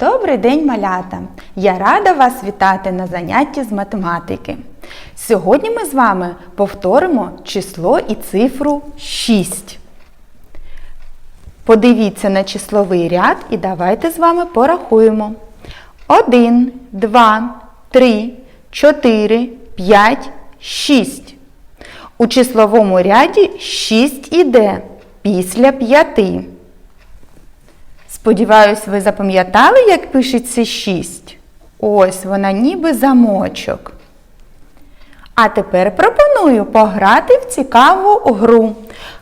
Добрий день, малята! Я рада вас вітати на занятті з математики. Сьогодні ми з вами повторимо число і цифру 6. Подивіться на числовий ряд і давайте з вами порахуємо. 1, 2, 3, 4, 5, 6. У числовому ряді 6 іде після 5. Сподіваюсь, ви запам'ятали, як пишеться 6? Ось вона ніби замочок. А тепер пропоную пограти в цікаву гру,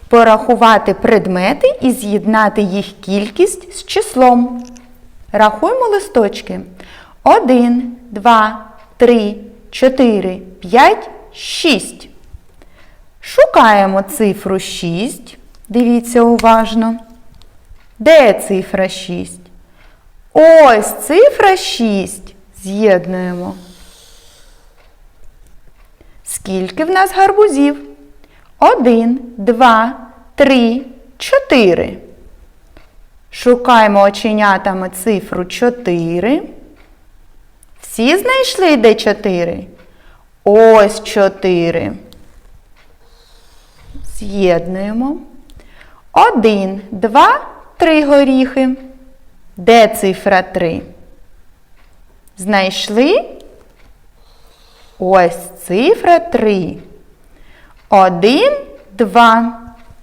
порахувати предмети і з'єднати їх кількість з числом. Рахуємо листочки. 1, 2, 3, 4, 5, 6. Шукаємо цифру 6. Дивіться уважно. Де цифра 6? Ось цифра 6. З'єднуємо. Скільки в нас гарбузів? Один, два, три, чотири. Шукаємо оченятами цифру 4. Всі знайшли де 4? Ось 4. З'єднуємо. Один, два, три горіхи. Де цифра 3? Знайшли? Ось цифра 3. Один, два.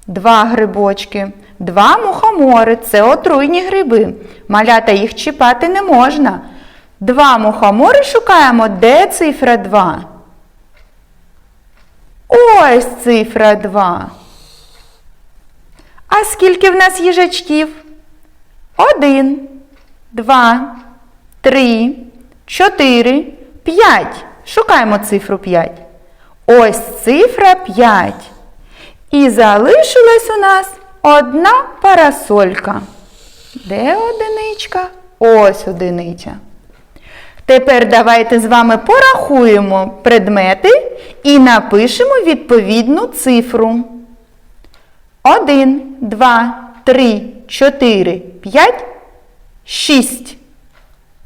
Два грибочки. Два мухомори. Це отруйні гриби. Малята їх чіпати не можна. Два мухомори шукаємо. Де цифра 2? Ось цифра 2. А скільки в нас їжачків? Один, два, три, чотири, п'ять. Шукаємо цифру 5. Ось цифра 5. І залишилась у нас одна парасолька. Де одиничка? Ось одиниця. Тепер давайте з вами порахуємо предмети і напишемо відповідну цифру. 1, 2, 3, 4, 5, 6.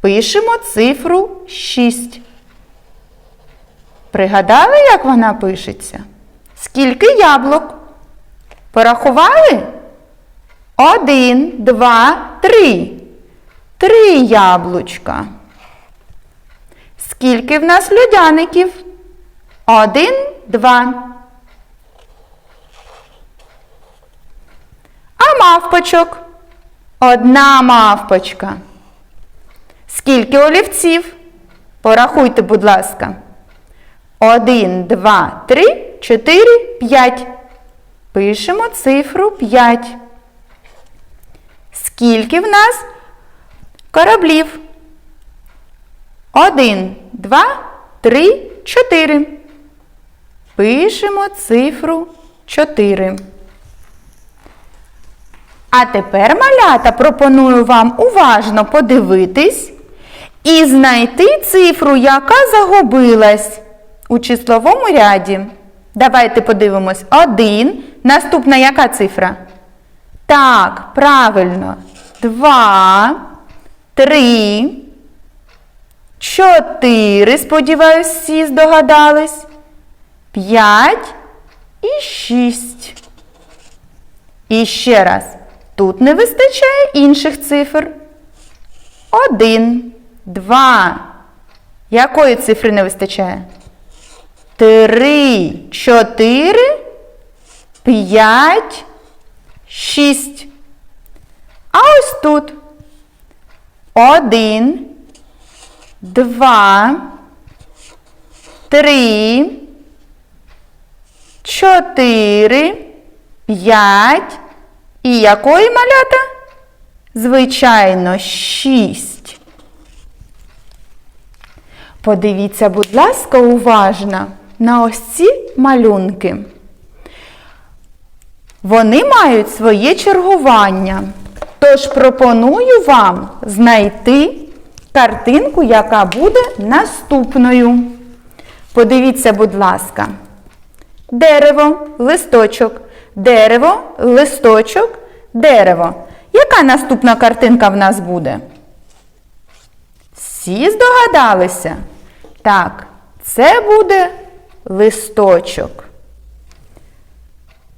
Пишемо цифру 6. Пригадали, як вона пишеться? Скільки яблук? Порахували? Один, два, три. Три яблучка. Скільки в нас людяників? Один, два. Мавпочок? Одна мавпочка. Скільки олівців? Порахуйте, будь ласка. Один, два, три, чотири, п'ять. Пишемо цифру 5. Скільки в нас кораблів? Один, два, три, чотири. Пишемо цифру 4. А тепер, малята, пропоную вам уважно подивитись і знайти цифру, яка загубилась у числовому ряді. Давайте подивимось. Один. Наступна яка цифра? Так, правильно. Два, три, чотири. Сподіваюсь, всі здогадались. П'ять і шість. І ще раз. Тут не вистачає інших цифр. Один, два. Якої цифри не вистачає? Три, чотири, п'ять, шість. А ось тут. Один, два, три, чотири, п'ять. І якої малята? Звичайно, шість. Подивіться, будь ласка, уважно на ось ці малюнки. Вони мають своє чергування. Тож пропоную вам знайти картинку, яка буде наступною. Подивіться, будь ласка. Дерево, листочок, дерево, листочок, дерево. Яка наступна картинка в нас буде? Всі здогадалися? Так, це буде листочок.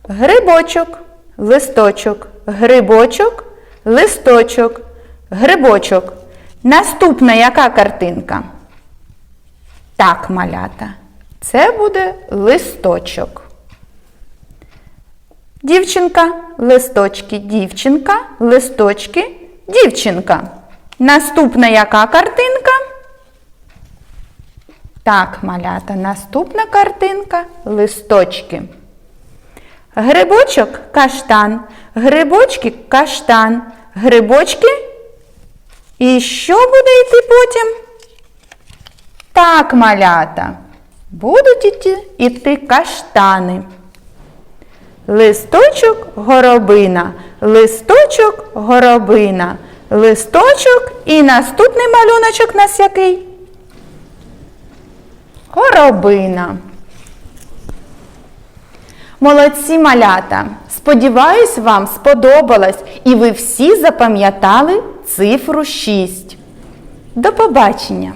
Грибочок, листочок, грибочок, листочок, грибочок. Наступна яка картинка? Так, малята. Це буде листочок. Дівчинка, листочки, дівчинка, листочки, дівчинка. Наступна яка картинка? Так, малята, наступна картинка листочки. Грибочок каштан, грибочки каштан, грибочки. І що буде йти потім? Так, малята, будуть іти, іти каштани. Листочок горобина, листочок горобина, листочок і наступний малюночок нас який? Горобина. Молодці малята! Сподіваюсь, вам сподобалось і ви всі запам'ятали цифру 6. До побачення!